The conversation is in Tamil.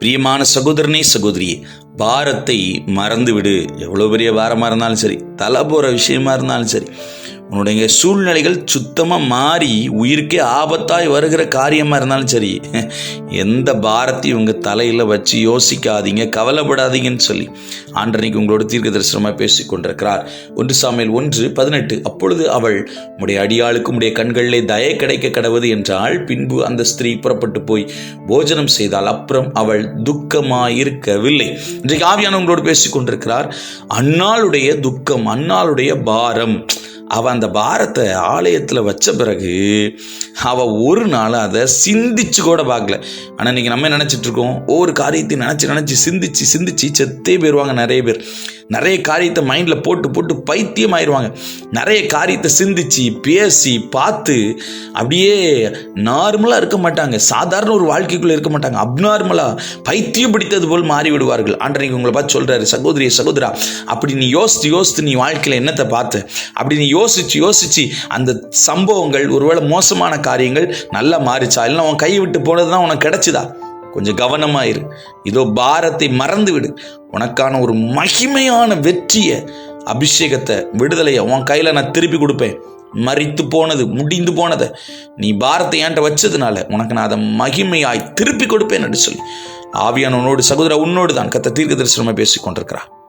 பிரியமான சகோதரனே சகோதரியே பாரத்தை மறந்து விடு எவ்வளோ பெரிய பாரமாக இருந்தாலும் சரி தலை போகிற விஷயமா இருந்தாலும் சரி. உன்னுடைய சூழ்நிலைகள் சுத்தமாக மாறி உயிருக்கே ஆபத்தாய் வருகிற காரியமாக இருந்தாலும் சரி எந்த பாரத்தையும் உங்கள் தலையில் வச்சு யோசிக்காதீங்க கவலைப்படாதீங்கன்னு சொல்லி ஆண்டனைக்கு உங்களோட தீர்க்க தரிசனமாக பேசி கொண்டிருக்கிறார் ஒன்று சாமியில் ஒன்று பதினெட்டு அப்பொழுது அவள் உடைய அடியாளுக்கு உடைய கண்களிலே தய கிடைக்க கடவுது என்றால் பின்பு அந்த ஸ்திரீ புறப்பட்டு போய் போஜனம் செய்தால் அப்புறம் அவள் துக்கமாயிருக்கவில்லை. இன்றைக்கு ஆவியானவங்களோடு பேசி கொண்டிருக்கிறார் அன்னாளுடைய துக்கம் அன்னாளுடைய பாரம். அவள் அந்த பாரத்தை ஆலயத்தில் வச்ச பிறகு அவள் ஒரு நாள் அதை சிந்திச்சு கூட பார்க்கல ஆனால் இன்றைக்கி நம்ம நினச்சிட்டு இருக்கோம்? ஒவ்வொரு காரியத்தையும் நினச்சி நினச்சி சிந்திச்சு சிந்திச்சு செத்தே போயிடுவாங்க நிறைய பேர். நிறைய காரியத்தை மைண்டில் போட்டு போட்டு பைத்தியம் ஆயிடுவாங்க நிறைய காரியத்தை சிந்திச்சு பேசி பார்த்து அப்படியே நார்மலாக இருக்க மாட்டாங்க. சாதாரண ஒரு வாழ்க்கைக்குள்ளே இருக்க மாட்டாங்க. அப்நார்மலாக பைத்தியம் பிடித்தது போல் மாறிவிடுவார்கள். ஆண்டனைக்கு உங்களை பார்த்து சொல்கிறாரு சகோதரிய சகோதரா அப்படி நீ யோசித்து யோசித்து நீ வாழ்க்கையில் என்னத்தை பார்த்த அப்படி நீ யோசிச்சு யோசிச்சு அந்த சம்பவங்கள் ஒருவேளை மோசமான காரியங்கள் நல்லா மாறிச்சா? இல்லை உன் கை விட்டு போனது தான் உனக்கு கிடச்சிதா? கொஞ்சம் கவனமாயிரு இதோ பாரத்தை மறந்து விடு உனக்கான ஒரு மகிமையான வெற்றியை அபிஷேகத்தை விடுதலையை உன் கையில் நான் திருப்பி கொடுப்பேன். மறித்து போனது முடிந்து போனதை. நீ பாரத்தை ஏன்ட்ட வச்சதுனால உனக்கு நான் அதை மகிமையாய் திருப்பி கொடுப்பேன் என்று சொல்லி. ஆவியானவனோடு சகோதர உன்னோடு தான் கத்த தீர்க்க தரிசனமாக பேசி